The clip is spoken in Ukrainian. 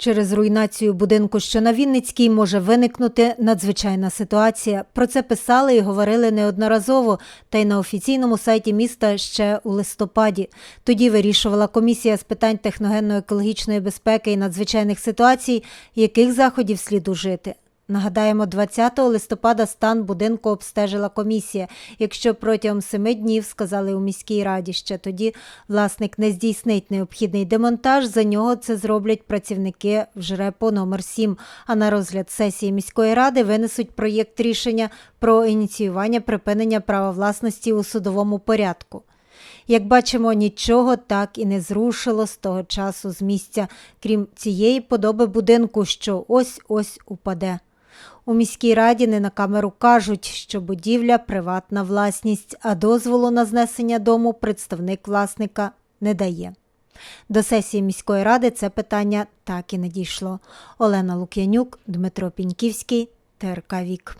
Через руйнацію будинку, що на Вінницькій, може виникнути надзвичайна ситуація. Про це писали і говорили неодноразово, та й на офіційному сайті міста ще у листопаді. Тоді вирішувала комісія з питань техногенно-екологічної безпеки і надзвичайних ситуацій, яких заходів слід ужити. Нагадаємо, 20 листопада стан будинку обстежила комісія. Якщо протягом семи днів сказали у міській раді, ще тоді власник не здійснить необхідний демонтаж, за нього це зроблять працівники в ЖРЕПО номер 7 А на розгляд сесії міської ради винесуть проєкт рішення про ініціювання припинення права власності у судовому порядку. Як бачимо, нічого так і не зрушило з того часу з місця, крім цієї подоби будинку, що ось-ось упаде. У міській раді не на камеру кажуть, що будівля приватна власність, а дозволу на знесення дому представник власника не дає. До сесії міської ради це питання так і не дійшло. Олена Лук'янюк, Дмитро Піньківський, ТРК Вік.